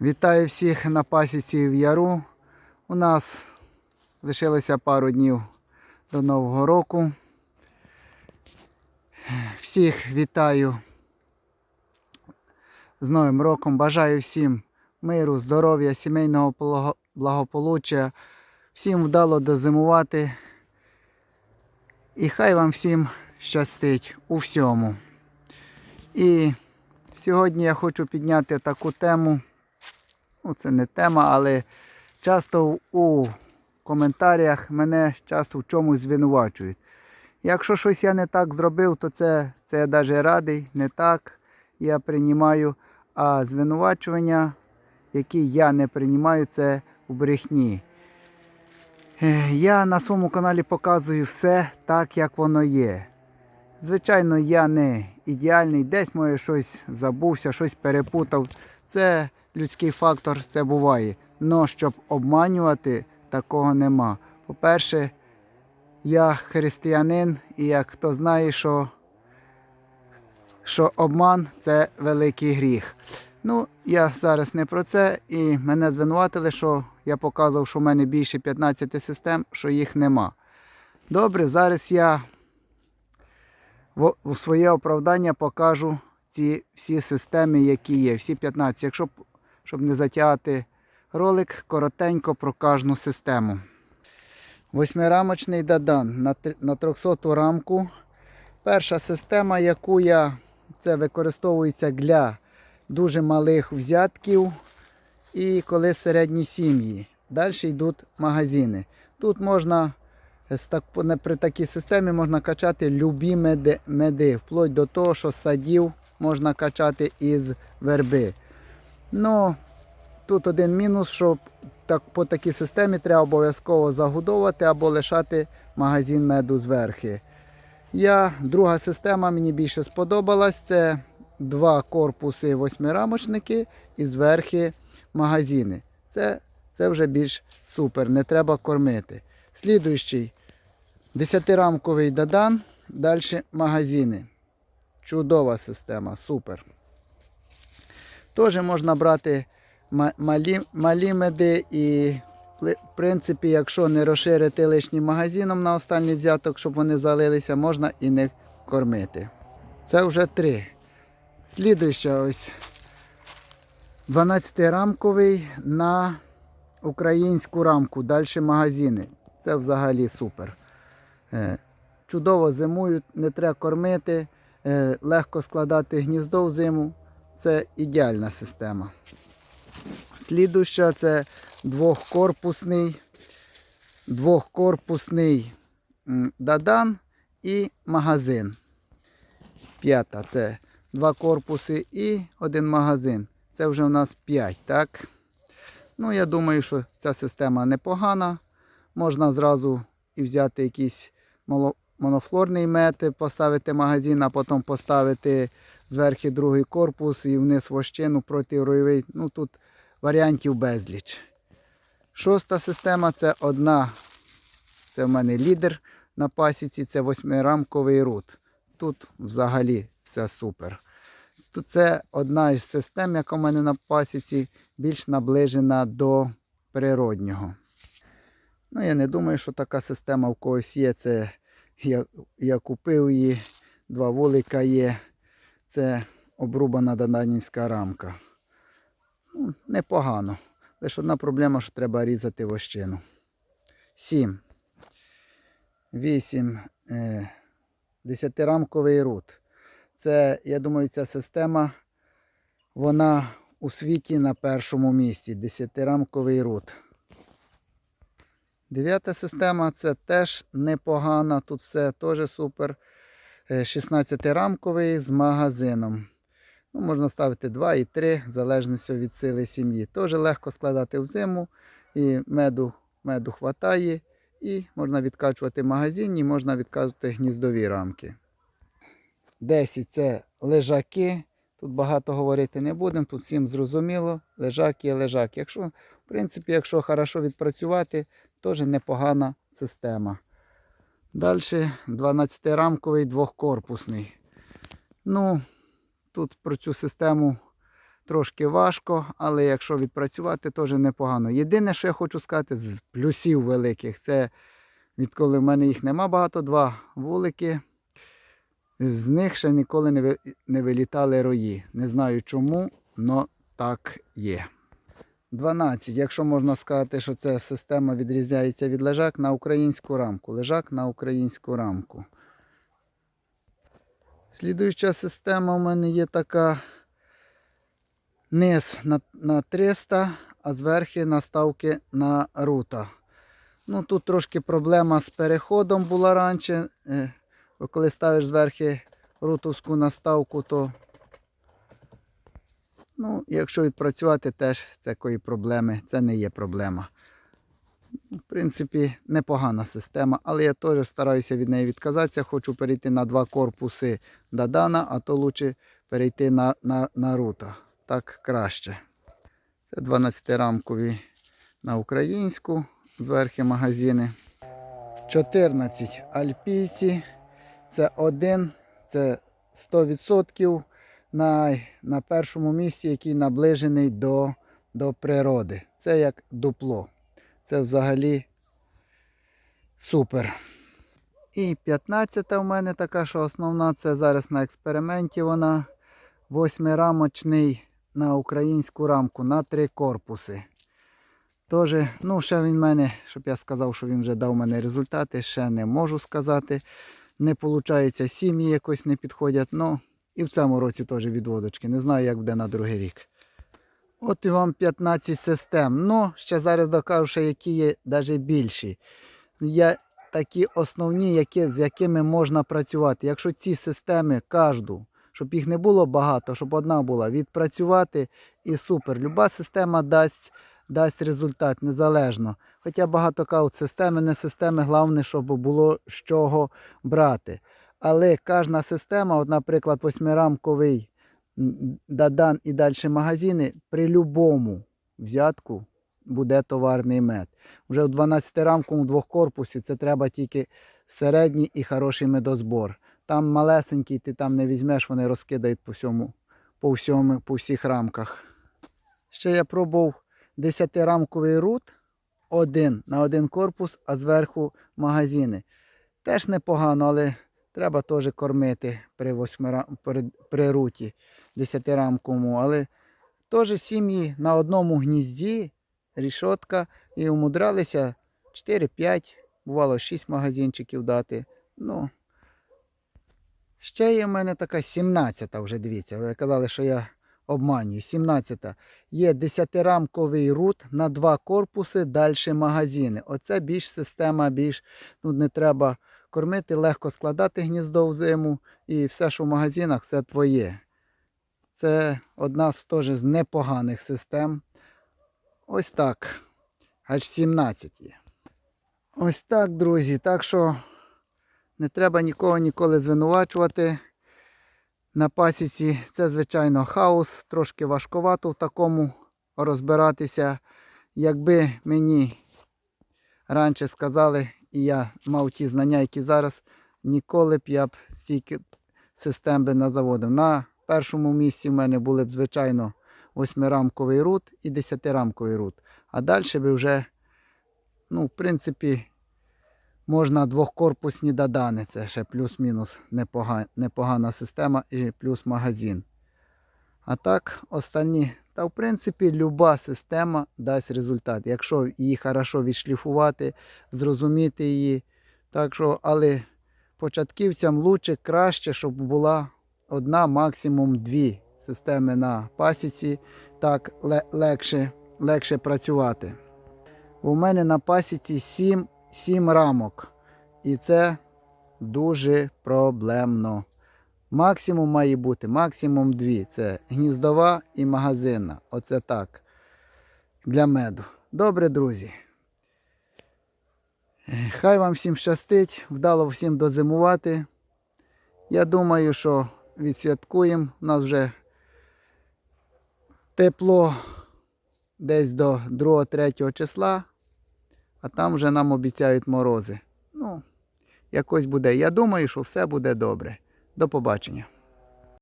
Вітаю всіх на пасіці в Яру. У нас лишилося пару днів до Нового року. Всіх вітаю з Новим роком. Бажаю всім миру, здоров'я, сімейного благополуччя, всім вдало дозимувати. І хай вам всім щастить у всьому. І сьогодні я хочу підняти таку тему. Ну, це не тема, але часто у коментарях мене часто в чомусь звинувачують. Якщо щось я не так зробив, то це, це я навіть радий, не так я приймаю. А звинувачування, які я не приймаю, це в брехні. Е, Я на своєму каналі показую все так, як воно є. Звичайно, я не ідеальний, десь моє щось забувся, щось перепутав. Це людський фактор, це буває. Но щоб обманювати, такого нема. По-перше, я християнин, і як хто знає, що, що обман це великий гріх. Ну, я зараз не про це, і мене звинуватили, що я показував, що в мене більше 15 систем, що їх нема. Добре, зараз я в, своє оправдання покажу ці всі системи, які є, всі 15. Якщо, щоб не затягати ролик, коротенько про кожну систему. Восьмирамочний дадан на, три- на 300 рамку. Перша система, яку я це використовується для дуже малих взятків і коли середні сім'ї. Далі йдуть магазини. Тут можна при такій системі можна качати любі меди, меди, вплоть до того, що садів можна качати із верби. Ну, тут один мінус, що так, по такій системі треба обов'язково загодовувати або лишати магазин меду зверхи. Я, друга система мені більше сподобалась. Це два корпуси восьмирамочники і зверхи магазини. Це, це вже більш супер, не треба кормити. Слідуючий десятирамковий дадан, далі магазини. Чудова система, супер. Теж можна брати ма- малі, малі меди і, в принципі, якщо не розширити лишнім магазином на останній взяток, щоб вони залилися, можна і не кормити. Це вже три. Слідуюча ось 12-рамковий на українську рамку, далі магазини. Це взагалі супер. Е, Чудово зимують, не треба кормити, е, легко складати гніздо в зиму. Це ідеальна система. Слідуща це двохкорпусний, двохкорпусний дадан і магазин. П'ята це два корпуси і один магазин. Це вже у нас 5, так? Ну, я думаю, що ця система непогана. Можна зразу і взяти моло- монофлорний мед, поставити магазин, а потім поставити зверху другий корпус і вниз вощину протироєвий. Ну тут варіантів безліч. Шоста система це одна. Це в мене лідер на пасіці, це восьмирамковий рут. Тут взагалі все супер. Тут це одна із систем, яка в мене на пасіці більш наближена до природнього. Ну, я не думаю, що така система в когось є. Це я, я купив її, два вулика є. Це обрубана дананівська рамка. Ну, непогано. Лише одна проблема, що треба різати вощину. Сім. Вісім. Е, десятирамковий рут. Це, я думаю, ця система, вона у світі на першому місці. Десятирамковий рут. Дев'ята система це теж непогана. Тут все теж супер. 16-рамковий з магазином. Ну, можна ставити 2 і 3, в залежності від сили сім'ї. Теж легко складати в зиму, і меду, меду хватає, і можна відкачувати магазинні, можна відкачувати гніздові рамки. 10 це лежаки. Тут багато говорити не будемо, тут всім зрозуміло. Лежак є лежак. Якщо, в принципі, якщо хорошо відпрацювати, теж непогана система. Далі 12-рамковий двохкорпусний. Ну, тут про цю систему трошки важко, але якщо відпрацювати, теж непогано. Єдине, що я хочу сказати, з плюсів великих, це відколи в мене їх нема багато, два вулики. З них ще ніколи не, не вилітали рої. Не знаю чому, але так є. 12. Якщо можна сказати, що ця система відрізняється від лежак на українську рамку. Лежак на українську рамку. Слідуюча система у мене є така низ на, на 300, а зверху наставки на рута. Ну, тут трошки проблема з переходом була раніше. Е, коли ставиш зверху рутовську наставку, то ну, якщо відпрацювати, теж такої проблеми, це не є проблема. В принципі, непогана система, але я теж стараюся від неї відказатися. Хочу перейти на два корпуси Дадана, а то краще перейти на, на, на рута. Так краще. Це 12-рамкові на українську, зверху магазини. 14 альпійці. Це один, це 100% на, на першому місці, який наближений до, до природи. Це як дупло. Це взагалі супер. І 15-та в мене така, що основна, це зараз на експерименті вона. Восьмирамочний на українську рамку на три корпуси. Тоже, ну, ще він в мене, щоб я сказав, що він вже дав мене результати, ще не можу сказати. Не виходить, сім'ї якось не підходять. Ну, і в цьому році теж відводочки. Не знаю, як буде на другий рік. От і вам 15 систем. Ну, ще зараз докажу, що які є навіть більші. Є такі основні, які, з якими можна працювати. Якщо ці системи, кожну, щоб їх не було багато, щоб одна була, відпрацювати і супер. Люба система дасть, дасть результат незалежно. Хоча багато кажуть, системи, не системи, головне, щоб було з чого брати. Але кожна система, от, наприклад, восьмирамковий Дадан і далі магазини, при любому взятку буде товарний мед. Вже в 12-рамковому двохкорпусі це треба тільки середній і хороший медозбор. Там малесенький, ти там не візьмеш, вони розкидають по всьому, по всьому, по всіх рамках. Ще я пробував 10-рамковий рут один на один корпус, а зверху магазини. Теж непогано, але треба теж кормити при, восьмира... при, при руті 10-рамковому. Але теж сім'ї на одному гнізді, рішотка, і умудралися 4-5, бувало 6 магазинчиків дати. Ну, Ще є в мене така 17-та вже, дивіться. Ви казали, що я обманюю. 17-та. Є 10-рамковий рут на два корпуси, далі магазини. Оце більш система, більш ну, не треба кормити, легко складати гніздо в зиму і все, що в магазинах, все твоє. Це одна з теж з непоганих систем. Ось так. Аж 17 є. Ось так, друзі. Так що не треба нікого ніколи звинувачувати. На пасіці це, звичайно, хаос. Трошки важкувато в такому розбиратися. Якби мені раніше сказали, і я мав ті знання, які зараз, ніколи б я б стільки систем би не заводив. На першому місці в мене були б, звичайно, восьмирамковий рут і десятирамковий рут. А далі би вже, ну, в принципі, можна двохкорпусні дадани. Це ще плюс-мінус непогана, непогана система і плюс магазин. А так, останні, та в принципі, люба система дасть результат. Якщо її хорошо відшліфувати, зрозуміти її. Так що, але початківцям лучше краще, щоб була одна, максимум дві системи на пасіці. Так легше, легше працювати. У мене на пасіці 7, 7 рамок. І це дуже проблемно. Максимум має бути, максимум дві. Це гніздова і магазинна. Оце так. Для меду. Добре, друзі. Хай вам всім щастить, вдало всім дозимувати. Я думаю, що відсвяткуємо. У нас вже тепло десь до 2-3 числа, а там вже нам обіцяють морози. Ну, якось буде. Я думаю, що все буде добре. До побачення.